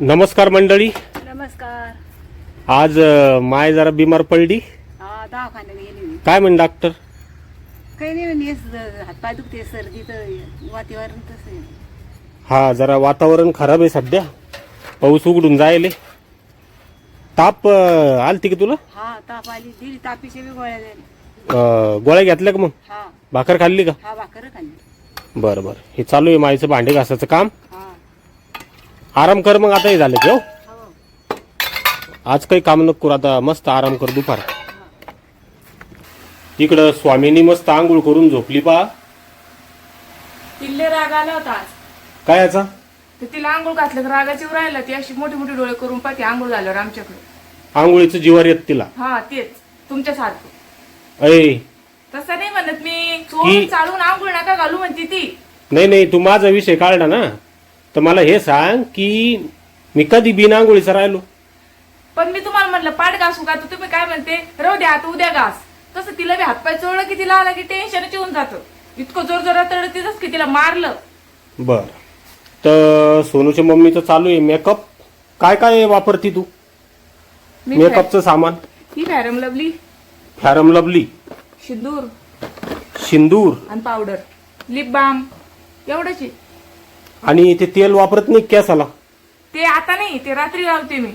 नमस्कार मंडळी. नमस्कार. आज अ, माय जरा बिमार पडली. हा दवाखान्यात गेली मी काय म्हण डॉक्टर काही नाही हातपाय दुखते सर्दी तर वातावरण तसं आहे. हा जरा वातावरण खराब आहे सध्या. पाऊस उघडून जायले. ताप अ, आलती की तुला? हा ताप आली. दिली तापीचे बी गोळ्या दिल्या अ, गोळ्या घेतल्या का मग? हा. भाकर खाल्ली का? हा भाकर खाल्ली. बरं बरं. हे चालू आहे माईचं भांडे घासाचं काम. हा आराम कर मग आता हे झालं की हो. हो. आज काही काम नको करू आता मस्त आराम कर दुपार. इकडं स्वामीनी मस्त आंघोळ करून झोपली पा तिल्ले राग आला होता आज. काय याचा? तर तिला आंघोळ घातलं की रागाची राहिला ती अशी मोठी मोठी डोळे करून पाहते आंघोळ झाल्यावर आमच्याकडे. आंघोळीचं जीवार येत तिला. हा तेच. तुमच्यासारखं. अय तसं नाही म्हणत मी. चोरून चालून आंघोळ नका घालू म्हणते ती. नाही नाही तू माझा विषय काढला ना. तर मला हे सांग की मी कधी बिना आंघोळीचा राहिलो? पण मी तुम्हाला म्हटलं पाठ घासू का? तर तुम्ही काय म्हणते? राहू द्या आता उद्या घास. तसं तिला बी हातपाय चोळलं की तिला आला की टेन्शनच येऊन जातं. इतकं जोर जोरात तिथंच की तिला मारलं. बर. तर सोनूच्या मम्मीचं चालू आहे मेकअप काय काय वापरती तू? मी मेकअपचं सामान. ही फॅरम लवली. फॅरम लवली. सिंदूर सिंदूर आणि पावडर लिप बाम एवढंच आहे. आणि ते तेल वापरत नाही केसाला ते आता नाही ते रात्री लावते मी.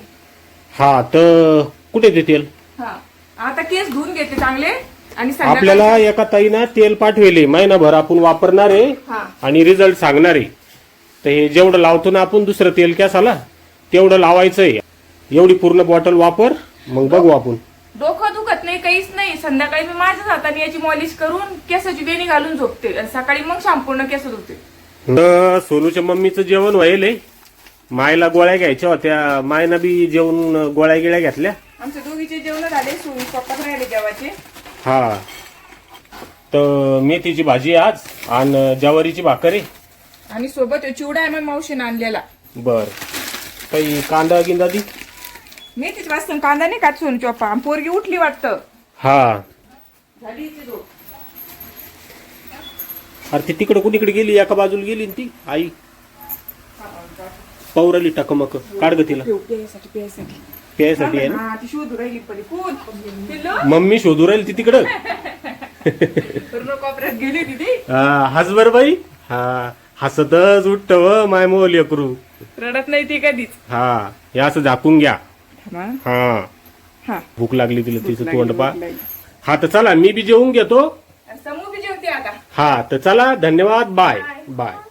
हा तर कुठे ते तेल? हा. आता केस धुवून घेते चांगले आणि संध्याकाळी- आपल्याला एका ताईना तेल पाठवेले. महिनाभर आपण वापरणार आहे हा. आणि रिझल्ट सांगणार आहे. तर हे जेवढं लावतो ना आपण दुसरं तेल केसाला तेवढं लावायचंय एवढी पूर्ण बॉटल वापर मग बघू आपण. डोकं दुखत नाही काहीच नाही. संध्याकाळी मी माझ्याच हाताने याची मॉलिश करून केसाची वेणी घालून झोपते. आणि सकाळी मग संपूर्ण केस धुते. सोनूच्या मम्मीचं जेवण व्हायलंय. मायला गोळ्या घ्यायच्या होत्या. मायना बी जेवण गोळ्या गिळ्या घेतल्या. आमच्या दोघीचे जेवण झाले. पप्पाच राहिले जेवायचे. हा. तर मेथीची भाजी आज आणि ज्वारीची भाकर. आणि सोबत चिवडा आहे मग मावशीने आणलेला. बर. काही कांदा गिंदा दी. मेथीच वाजता कांदा नाही कात सोन चोपा आणि पोरगी उठली वाटतं. हा. झाली झोप. अरे ती तिकडे कुणीकडे गेली? एका बाजूला गेली ना ती? आई. पौराली टकमक काढ ग तिला. प्यायसाठी प्यायसाठी प्यायसाठी आहे ना? हा ती शोधू राहिली पडी पून पिल्लू? मम्मी शोधू राहील ती तिकडं. पूर्ण कोपऱ्यात गेली तिथे हा, हस बर बाई. हा हसतच उठत व माय मोल लेकरू रडत नाही ती कधीच. हा हे असं झाकून घ्या. हा हा. हा. भूक लागली तिला तिचं तोंड पा. हा तर चला मी बी जेवून घेतो समूह बी जेवते आता हा तर चला धन्यवाद बाय बाय.